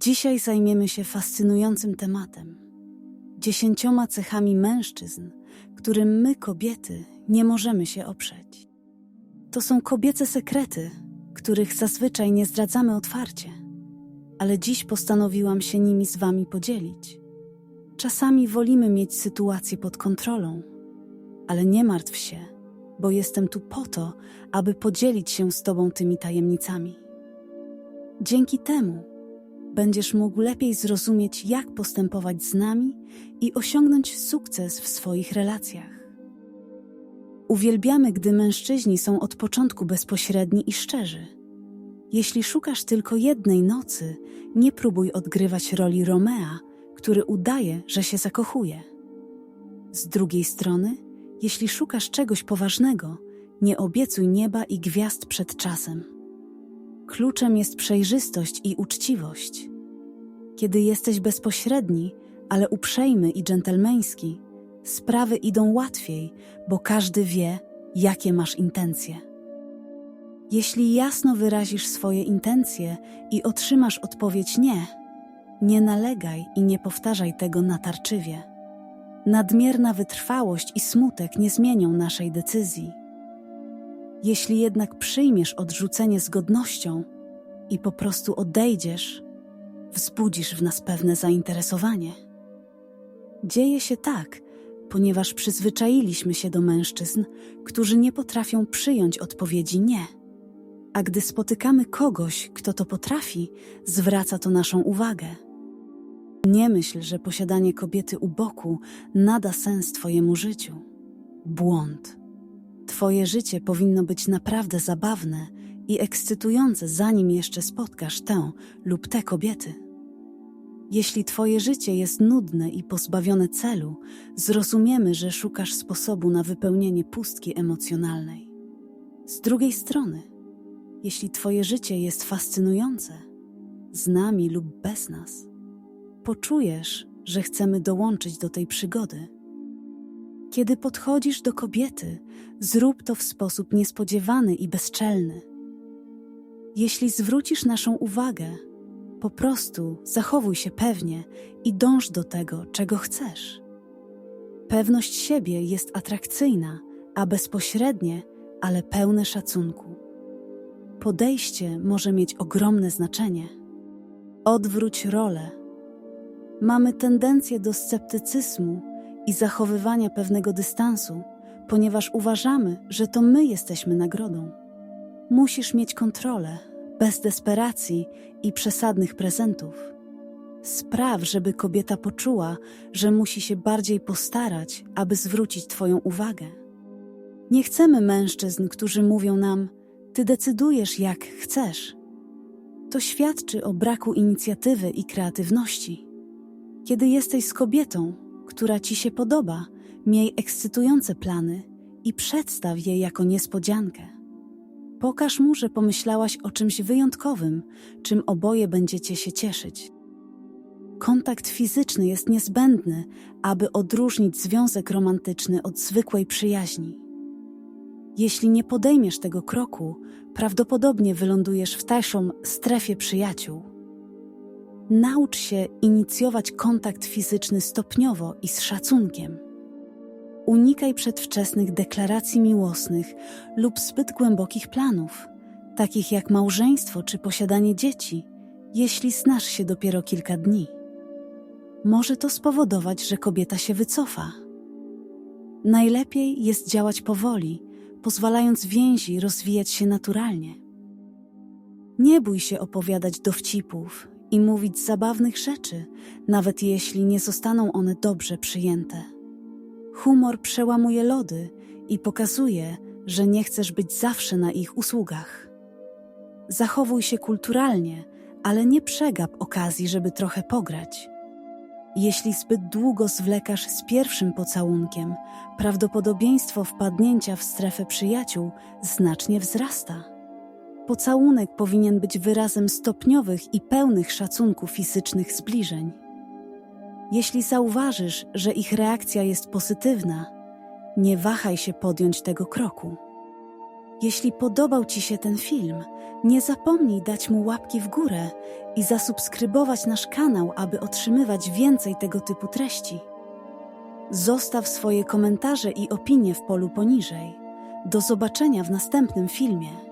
Dzisiaj zajmiemy się fascynującym tematem dziesięcioma cechami mężczyzn, którym my, kobiety, nie możemy się oprzeć. To są kobiece sekrety, których zazwyczaj nie zdradzamy otwarcie, ale dziś postanowiłam się nimi z Wami podzielić. Czasami wolimy mieć sytuację pod kontrolą, ale nie martw się, bo jestem tu po to, aby podzielić się z Tobą tymi tajemnicami. Dzięki temu będziesz mógł lepiej zrozumieć, jak postępować z nami i osiągnąć sukces w swoich relacjach. Uwielbiamy, gdy mężczyźni są od początku bezpośredni i szczerzy. Jeśli szukasz tylko jednej nocy, nie próbuj odgrywać roli Romea, który udaje, że się zakochuje. Z drugiej strony, jeśli szukasz czegoś poważnego, nie obiecuj nieba i gwiazd przed czasem. Kluczem jest przejrzystość i uczciwość. Kiedy jesteś bezpośredni, ale uprzejmy i dżentelmeński, sprawy idą łatwiej, bo każdy wie, jakie masz intencje. Jeśli jasno wyrazisz swoje intencje i otrzymasz odpowiedź nie, nie nalegaj i nie powtarzaj tego natarczywie. Nadmierna wytrwałość i smutek nie zmienią naszej decyzji. Jeśli jednak przyjmiesz odrzucenie z godnością i po prostu odejdziesz, wzbudzisz w nas pewne zainteresowanie. Dzieje się tak, ponieważ przyzwyczailiśmy się do mężczyzn, którzy nie potrafią przyjąć odpowiedzi nie. A gdy spotykamy kogoś, kto to potrafi, zwraca to naszą uwagę. Nie myśl, że posiadanie kobiety u boku nada sens Twojemu życiu. Błąd. Twoje życie powinno być naprawdę zabawne i ekscytujące, zanim jeszcze spotkasz tę lub te kobiety. Jeśli Twoje życie jest nudne i pozbawione celu, zrozumiemy, że szukasz sposobu na wypełnienie pustki emocjonalnej. Z drugiej strony, jeśli Twoje życie jest fascynujące, z nami lub bez nas, poczujesz, że chcemy dołączyć do tej przygody. Kiedy podchodzisz do kobiety, zrób to w sposób niespodziewany i bezczelny. Jeśli zwrócisz naszą uwagę, po prostu zachowuj się pewnie i dąż do tego, czego chcesz. Pewność siebie jest atrakcyjna, a bezpośrednie, ale pełne szacunku. Podejście może mieć ogromne znaczenie. Odwróć rolę. Mamy tendencję do sceptycyzmu i zachowywania pewnego dystansu, ponieważ uważamy, że to my jesteśmy nagrodą. Musisz mieć kontrolę, bez desperacji i przesadnych prezentów. Spraw, żeby kobieta poczuła, że musi się bardziej postarać, aby zwrócić Twoją uwagę. Nie chcemy mężczyzn, którzy mówią nam: Ty decydujesz, jak chcesz. To świadczy o braku inicjatywy i kreatywności. Kiedy jesteś z kobietą, która ci się podoba, miej ekscytujące plany i przedstaw je jako niespodziankę. Pokaż mu, że pomyślałaś o czymś wyjątkowym, czym oboje będziecie się cieszyć. Kontakt fizyczny jest niezbędny, aby odróżnić związek romantyczny od zwykłej przyjaźni. Jeśli nie podejmiesz tego kroku, prawdopodobnie wylądujesz w tańszą strefie przyjaciół. Naucz się inicjować kontakt fizyczny stopniowo i z szacunkiem. Unikaj przedwczesnych deklaracji miłosnych lub zbyt głębokich planów, takich jak małżeństwo czy posiadanie dzieci, jeśli znasz się dopiero kilka dni. Może to spowodować, że kobieta się wycofa. Najlepiej jest działać powoli, pozwalając więzi rozwijać się naturalnie. Nie bój się opowiadać dowcipów i mówić zabawnych rzeczy, nawet jeśli nie zostaną one dobrze przyjęte. Humor przełamuje lody i pokazuje, że nie chcesz być zawsze na ich usługach. Zachowuj się kulturalnie, ale nie przegap okazji, żeby trochę pograć. Jeśli zbyt długo zwlekasz z pierwszym pocałunkiem, prawdopodobieństwo wpadnięcia w strefę przyjaciół znacznie wzrasta. Pocałunek powinien być wyrazem stopniowych i pełnych szacunku fizycznych zbliżeń. Jeśli zauważysz, że ich reakcja jest pozytywna, nie wahaj się podjąć tego kroku. Jeśli podobał Ci się ten film, nie zapomnij dać mu łapki w górę i zasubskrybować nasz kanał, aby otrzymywać więcej tego typu treści. Zostaw swoje komentarze i opinie w polu poniżej. Do zobaczenia w następnym filmie.